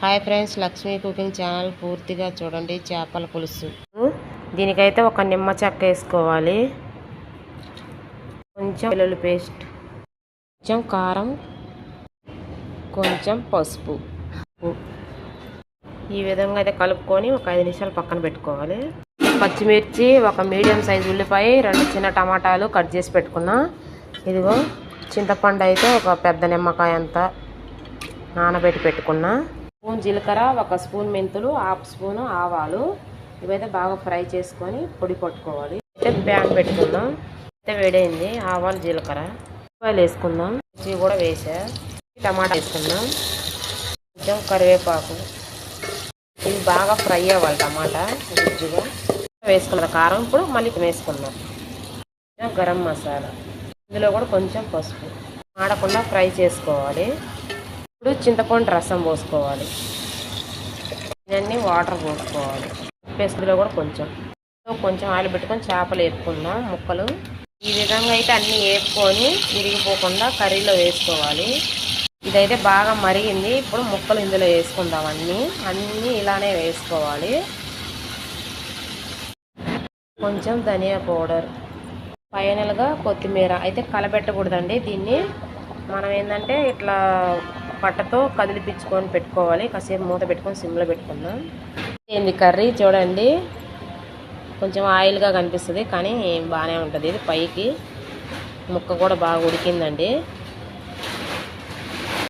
Hi friends Lakshmi cooking channel పూర్తిగా చూడండి. చేపల పులుసు. దీనికైతే ఒక నిమ్మ చెక్క వేసుకోవాలి. కొంచెం వెల్లుల్లి పేస్ట్. కొంచెం కారం. కొంచెం పసుపు. ఈ విధంగా అయితే కలుపుకొని ఒక ఐదు నిమిషాలు పక్కన పెట్టుకోవాలి. పచ్చిమిర్చి ఒక మీడియం సైజు ఉల్లిపాయ రెండు చిన్న టమాటాలు కట్ చేసి పెట్టుకున్నా. ఇదిగో చింతపండు అయితే ఒక పెద్ద నిమ్మకాయ అంత నానబెట్టి పెట్టుకున్నా. స్పూన్ జీలకర్ర ఒక స్పూన్ మెంతులు హాఫ్ స్పూన్ ఆవాలు. ఇవైతే బాగా ఫ్రై చేసుకొని పొడి కొట్టుకోవాలి అయితే ప్యాన్ పెట్టుకుందాం. అయితే వేడైంది. ఆవాలు జీలకర్ర. ఉల్లిపాయలు వేసుకుందాం. ఇవి కూడా వేసా. టమాటా వేసుకుందాం. కొంచెం కరివేపాకు. ఇవి బాగా ఫ్రై అవ్వాలి టమాటా రుచిగా వేసుకున్న కారం ఇప్పుడు మళ్ళీ వేసుకుందాం. గరం మసాలా. ఇందులో కూడా కొంచెం పసుపు. ఆడకుండా ఫ్రై చేసుకోవాలి. ఇప్పుడు చింతపండు రసం పోసుకోవాలి. ఇవన్నీ వాటర్ పోసుకోవాలి. పేస్ట్లో కూడా కొంచెం. కొంచెం ఆయిల్ పెట్టుకొని చేపలు వేపుకుందాం ముక్కలు. ఈ విధంగా అయితే అన్నీ వేపుకొని విరిగిపోకుండా కర్రీలో వేసుకోవాలి. ఇదైతే బాగా మరిగింది. ఇప్పుడు ముక్కలు ఇందులో వేసుకుందాం అన్నీ. అన్నీ ఇలానే వేసుకోవాలి. కొంచెం ధనియా పౌడర్. ఫైనల్గా కొత్తిమీర. అయితే కలబెట్టకూడదండి దీన్ని. మనం ఏంటంటే ఇట్లా పట్టతో కదిలిపించుకొని పెట్టుకోవాలి. కాసేపు మూత పెట్టుకొని సిమ్లో పెట్టుకుందాం. ఏంది కర్రీ? చూడండి. కొంచెం ఆయిల్గా కనిపిస్తుంది కానీ బాగానే ఉంటుంది. ఇది పైకి ముక్క కూడా బాగా ఉడికిందండి.